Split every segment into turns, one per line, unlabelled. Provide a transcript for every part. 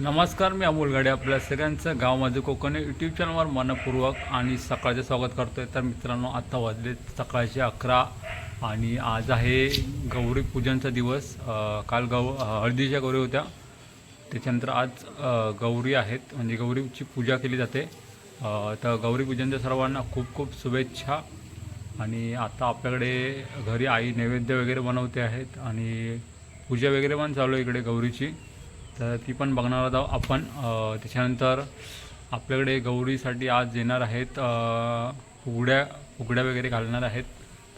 नमस्कार मी अमोल गाडे आपल्या सगळ्यांचं गाव माझं कोकण यूट्यूब चॅनलवर मनपूर्वक आणि सकाळचे स्वागत करतोय. तर मित्रांनो आत्ता वाजले सकाळचे अकरा आणि आज आहे गौरी पूजनचा दिवस. काल गौ हळदीच्या गौरी होत्या. त्याच्यानंतर आज गौरी आहेत. म्हणजे गौरीची पूजा केली जाते. तर गौरी पूजनच्या सर्वांना खूप खूप शुभेच्छा. आणि आता आपल्याकडे घरी आई नैवेद्य वगैरे बनवते आहेत आणि पूजा वगैरे पण चालू आहे इकडे गौरीची. तर ती पण बघणार आहोत. आपण त्याच्यानंतर आपल्याकडे गौरीसाठी आज येणार आहेत उघड्या फुगड्या वगैरे घालणार आहेत.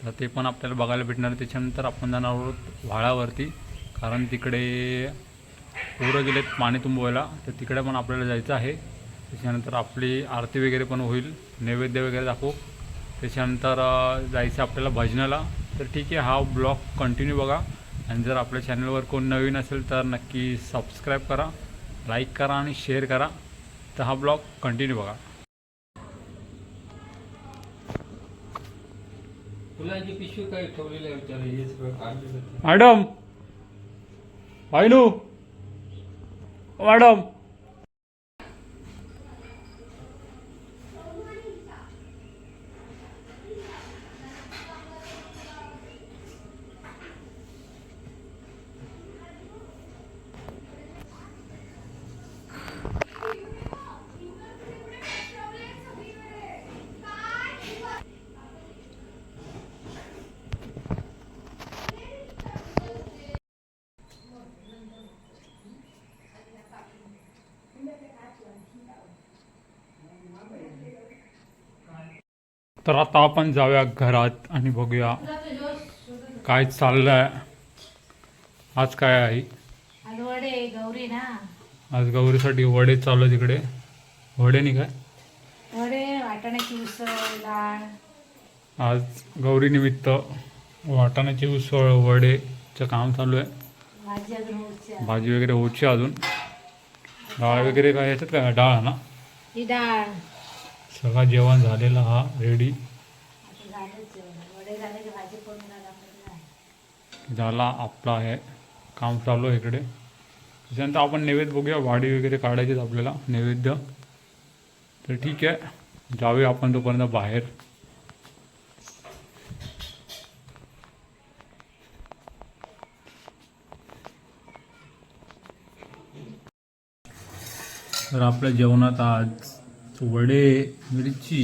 तर ते पण आपल्याला बघायला भेटणार. त्याच्यानंतर आपण जाणार आहोत व्हाळावरती कारण तिकडे पोरं गेलेत पाणी तुंबवायला. तर तिकडे पण आपल्याला जायचं आहे. त्याच्यानंतर आपली आरती वगैरे पण होईल. नैवेद्य वगैरे दाखवू. त्याच्यानंतर जायचं आपल्याला भजनाला. तर ठीक आहे हा ब्लॉग कंटिन्यू बघा. आणि जर आपल्या चॅनलवर कोण नवीन असेल तर नक्की सबस्क्राईब करा लाईक करा आणि शेअर करा. तर हा ब्लॉग कंटिन्यू बघा.
फुलांची पिशवी काय ठेवलेली आहे.
Madam madam. तर आता आपण जाऊया घरात आणि बघूया काय चाललंय. आज काय आहे?
आज वडे गौरी ना.
आज गौरीसाठी वडे चालू आहे तिकडे वडे नाही काय?
वडे वाटाण्याची उसळ डाळ.
आज गौरी निमित्त वाटाण्याची उसळ वडेचं काम चालू आहे.
भाजी
वगैरे होची अजून. डाळ वगैरे काय याच्यात काय? डाळ ना?
ही डाळ.
सगळा जेवण झालेला हा रेडी
झाले आहे
आपला हे काम चालू आहे इकडे. त्याच्यानंतर आपण नैवेद्य बघूया. वाडी वगैरे काढायचीच आपल्याला नैवेद्य. तर ठीक आहे. जाऊया आपण तोपर्यंत बाहेर. तर आपल्या जेवणात आज वडे मिरची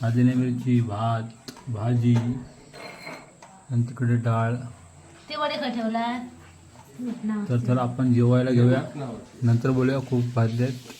भाजणे मिरची भात भाजी आणि तिकडे डाळ.
ते वडे का ठेवला
तर तर आपण जेवायला घेऊया. नंतर बोलूया खूप भाजले आहेत